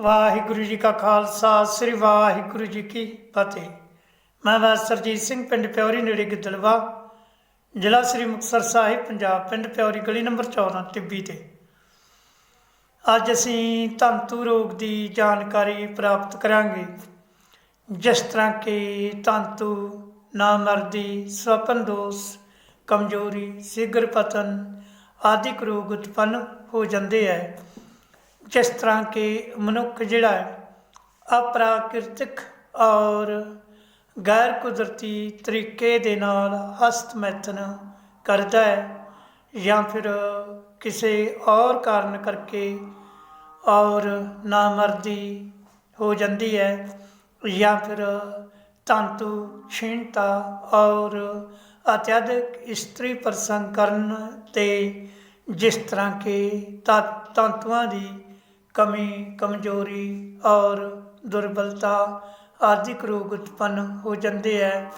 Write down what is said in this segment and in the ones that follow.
ਵਾਹਿਗੁਰੂ ਜੀ ਕਾ ਖਾਲਸਾ, ਸ੍ਰੀ ਵਾਹਿਗੁਰੂ ਜੀ ਕੀ ਫਤਿਹ। ਮੈਂ ਵਾ ਸਰਜੀਤ ਸਿੰਘ, ਪਿੰਡ ਪਿਉਰੀ ਨੇੜੇ ਗਿੱਦੜਵਾ, ਜ਼ਿਲ੍ਹਾ ਸ੍ਰੀ ਮੁਕਤਸਰ ਸਾਹਿਬ, ਪੰਜਾਬ, ਪਿੰਡ ਪਿਉਰੀ ਗਲੀ ਨੰਬਰ 14 ਟਿੱਬੀ ਤੇ। ਅੱਜ ਅਸੀਂ ਤੰਤੂ ਰੋਗ ਦੀ ਜਾਣਕਾਰੀ ਪ੍ਰਾਪਤ ਕਰਾਂਗੇ। ਜਿਸ ਤਰ੍ਹਾਂ ਕਿ ਤੰਤੂ ਨਾਮਰਦੀ, ਸਵਪਨ ਦੋਸ਼, ਕਮਜ਼ੋਰੀ, ਸਿਗਰ ਪਤਨ ਆਦਿਕ ਰੋਗ ਉਤਪੰਨ ਹੋ ਜਾਂਦੇ ਹੈ। ਜਿਸ ਤਰ੍ਹਾਂ ਕਿ ਮਨੁੱਖ ਜਿਹੜਾ ਹੈ, ਅਪ੍ਰਾਕਿਰਤਿਕ ਔਰ ਗੈਰ ਕੁਦਰਤੀ ਤਰੀਕੇ ਦੇ ਨਾਲ ਹਸਤ ਮੈਥਨ ਕਰਦਾ ਹੈ ਜਾਂ ਫਿਰ ਕਿਸੇ ਔਰ ਕਾਰਨ ਕਰਕੇ ਔਰ ਨਾਮਰਦੀ ਹੋ ਜਾਂਦੀ ਹੈ ਜਾਂ ਫਿਰ ਤੰਤੂ ਛੀਣਤਾ ਔਰ ਅਤਿਆਧਿਕ ਇਸਤਰੀ ਪ੍ਰਸੰਗ ਕਰਨ ਤੇ ਜਿਸ ਤਰ੍ਹਾਂ ਕਿ ਤਾ- ਤੰਤੂਆਂ ਦੀ ਕਮੀ, ਕਮਜ਼ੋਰੀ ਔਰ ਦੁਰਬਲਤਾ ਆਦਿਕ ਰੋਗ ਉਤਪੰਨ ਹੋ ਜਾਂਦੇ ਹੈ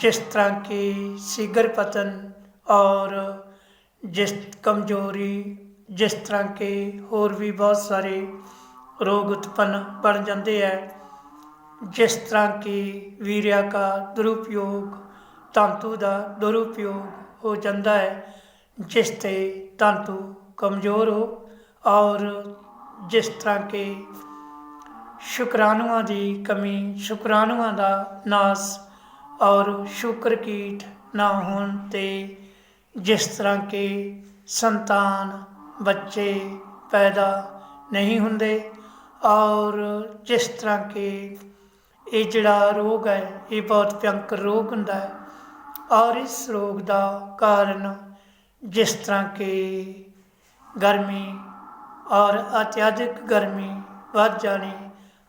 ਜਿਸ ਤਰ੍ਹਾਂ ਕਿ ਸਿਗਰ ਪਤਨ ਔਰ ਜਿਸ ਕਮਜ਼ੋਰੀ, ਜਿਸ ਤਰ੍ਹਾਂ ਕਿ ਹੋਰ ਵੀ ਬਹੁਤ ਸਾਰੇ ਰੋਗ ਉਤਪੰਨ ਬਣ ਜਾਂਦੇ ਹੈ ਜਿਸ ਤਰ੍ਹਾਂ ਕਿ ਵੀਰਿਆ ਦਾ ਦੁਰਉਪਯੋਗ, ਤੰਤੂ ਦਾ ਦੁਰਉਪਯੋਗ ਹੋ ਜਾਂਦਾ ਹੈ ਜਿਸ ਤੇ ਤੰਤੂ ਕਮਜ਼ੋਰ ਹੋ ਔਰ ਜਿਸ ਤਰ੍ਹਾਂ ਕਿ ਸ਼ੁਕਰਾਣੂਆਂ ਦੀ ਕਮੀ, ਸ਼ੁਕਰਾਣੂਆਂ ਦਾ ਨਾਸ ਔਰ ਸ਼ੁਕਰ ਕੀਟ ਨਾ ਹੋਣ ਤੇ ਜਿਸ ਤਰ੍ਹਾਂ ਕਿ ਸੰਤਾਨ, ਬੱਚੇ ਪੈਦਾ ਨਹੀਂ ਹੁੰਦੇ ਔਰ ਜਿਸ ਤਰ੍ਹਾਂ ਕਿ ਇਹ ਜਿਹੜਾ ਰੋਗ ਹੈ, ਇਹ ਬਹੁਤ ਭਿਅੰਕਰ ਰੋਗ ਹੁੰਦਾ ਹੈ ਔਰ ਇਸ ਰੋਗ ਦਾ ਕਾਰਨ ਜਿਸ ਤਰ੍ਹਾਂ ਕਿ ਗਰਮੀ ਔਰ ਅਤਿਆਧਿਕ ਗਰਮੀ ਵੱਧ ਜਾਣੀ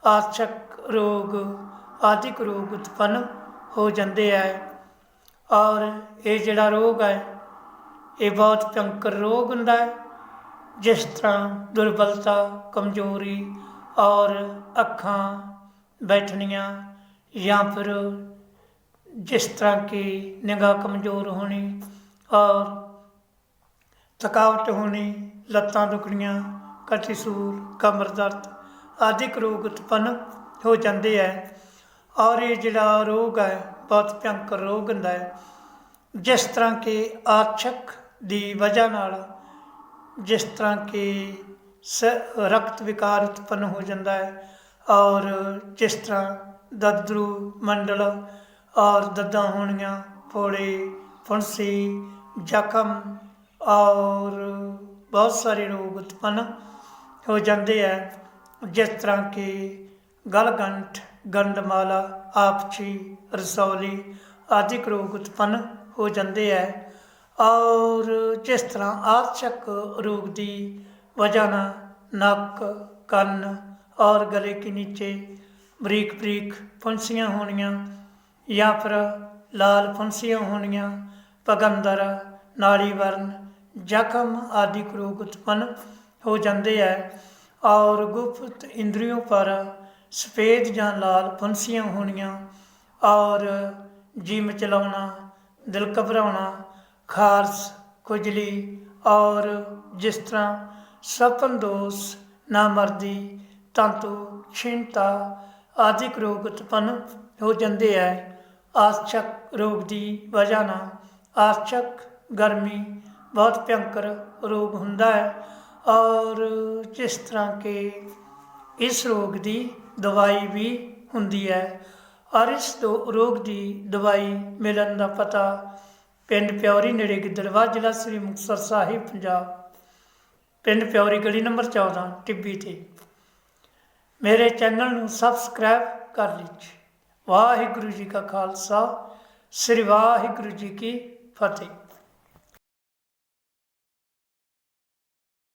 ਆਰਚਕ ਰੋਗ ਆਦਿਕ ਰੋਗ ਉਤਪੰਨ ਹੋ ਜਾਂਦੇ ਹੈ ਔਰ ਇਹ ਜਿਹੜਾ ਰੋਗ ਹੈ ਇਹ ਬਹੁਤ ਭਿਅੰਕਰ ਰੋਗ ਹੁੰਦਾ ਹੈ ਜਿਸ ਤਰ੍ਹਾਂ ਦੁਰਬਲਤਾ, ਕਮਜ਼ੋਰੀ ਔਰ ਅੱਖਾਂ ਬੈਠਣੀਆਂ ਜਾਂ ਫਿਰ ਜਿਸ ਤਰ੍ਹਾਂ ਕਿ ਨਿਗਾਹ ਕਮਜ਼ੋਰ ਹੋਣੀ ਔਰ ਥਕਾਵਟ ਹੋਣੀ, ਲੱਤਾਂ ਦੁਖਣੀਆਂ ਕਟੀਸੂਰ ਕਮਰ ਦਰਦ ਆਦਿਕ ਰੋਗ ਉਤਪੰਨ ਹੋ ਜਾਂਦੇ ਹੈ ਔਰ ਇਹ ਜਿਹੜਾ ਰੋਗ ਹੈ ਬਹੁਤ ਭਿਅੰਕਰ ਰੋਗ ਹੁੰਦਾ ਹੈ ਜਿਸ ਤਰ੍ਹਾਂ ਕਿ ਆਰਛਕ ਦੀ ਵਜ੍ਹਾ ਨਾਲ ਜਿਸ ਤਰ੍ਹਾਂ ਕਿ ਸ, ਰਕਤ ਵਿਕਾਰ ਉਤਪੰਨ ਹੋ ਜਾਂਦਾ ਹੈ ਔਰ ਜਿਸ ਤਰ੍ਹਾਂ ਦਦਰੂ ਮੰਡਲ ਔਰ ਦਦਾਂ ਹੋਣੀਆਂ, ਫੋੜੇ ਫੁੰਸੀ ਜ਼ਖਮ ਔਰ ਬਹੁਤ ਸਾਰੇ ਰੋਗ ਉਤਪੰਨ ਹੋ ਜਾਂਦੇ ਹੈ ਜਿਸ ਤਰ੍ਹਾਂ ਕਿ ਗਲਗੰਠ, ਗੰਡਮਾਲਾ ਆਪਚੀ ਰਸੌਲੀ ਆਦਿ ਰੋਗ ਉਤਪੰਨ ਹੋ ਜਾਂਦੇ ਹੈ ਔਰ ਜਿਸ ਤਰ੍ਹਾਂ ਆਰਚਕ ਰੋਗ ਦੀ ਵਜ੍ਹਾ ਨਾਲ ਨੱਕ, ਕੰਨ ਔਰ ਗਲੇ ਕੇ ਨੀਚੇ ਬਰੀਕ ਬਰੀਕ ਫੁੰਸੀਆਂ ਹੋਣੀਆਂ ਜਾਂ ਫਿਰ ਲਾਲ ਫੁੰਸੀਆਂ ਹੋਣੀਆਂ, ਪਗੰਦਰ ਨਾੜੀ ਵਰਨ ਜ਼ਖਮ ਆਦਿ ਰੋਗ ਉਤਪੰਨ ਹੋ ਜਾਂਦੇ ਹੈ ਔਰ ਗੁਪਤ ਇੰਦਰੀयों ਪਰ ਸਫੇਦ ਜਾਂ ਲਾਲ ਫੁੰਸੀਆਂ ਹੋਣੀਆਂ। ਔਰ ਜੀ ਮਚਲਾਉਣਾ ਦਿਲ ਘਬਰਾਉਣਾ, ਖਾਰਸ, ਖੁਜਲੀ ਔਰ ਜਿਸ ਤਰ੍ਹਾਂ ਸਪਨ ਦੋਸ਼ ਨਾਮਰਦੀ ਤੰਤੂ ਛਿੰਤਾ ਆਦਿਕ ਰੋਗ ਉਤਪੰਨ ਹੋ ਜਾਂਦੇ ਹੈ ਆਸਚਕ ਰੋਗ ਦੀ ਵਜ੍ਹਾ ਨਾਲ ਆਸਚਕ ਗਰਮੀ ਬਹੁਤ ਭਿਅੰਕਰ ਰੋਗ ਹੁੰਦਾ ਹੈ ਔਰ ਜਿਸ ਤਰ੍ਹਾਂ ਕਿ ਇਸ ਰੋਗ ਦੀ ਦਵਾਈ ਵੀ ਹੁੰਦੀ ਹੈ ਔਰ ਇਸ ਦੋ ਰੋਗ ਦੀ ਦਵਾਈ ਮਿਲਣ ਦਾ ਪਤਾ ਪਿੰਡ ਪਿਉਰੀ ਨੇੜੇ ਗਿੱਦੜਵਾ ਜ਼ਿਲ੍ਹਾ ਸ੍ਰੀ ਮੁਕਤਸਰ ਸਾਹਿਬ, ਪੰਜਾਬ। ਪਿੰਡ ਪਿਉਰੀ ਗਲੀ ਨੰਬਰ 14 ਟਿੱਬੀ ਤੇ। ਮੇਰੇ ਚੈਨਲ ਨੂੰ ਸਬਸਕ੍ਰਾਈਬ ਕਰ ਲੀਜੀਏ ਵਾਹਿਗੁਰੂ ਜੀ ਕਾ ਖਾਲਸਾ, ਸ੍ਰੀ ਵਾਹਿਗੁਰੂ ਜੀ ਕੀ ਫਤਿਹ।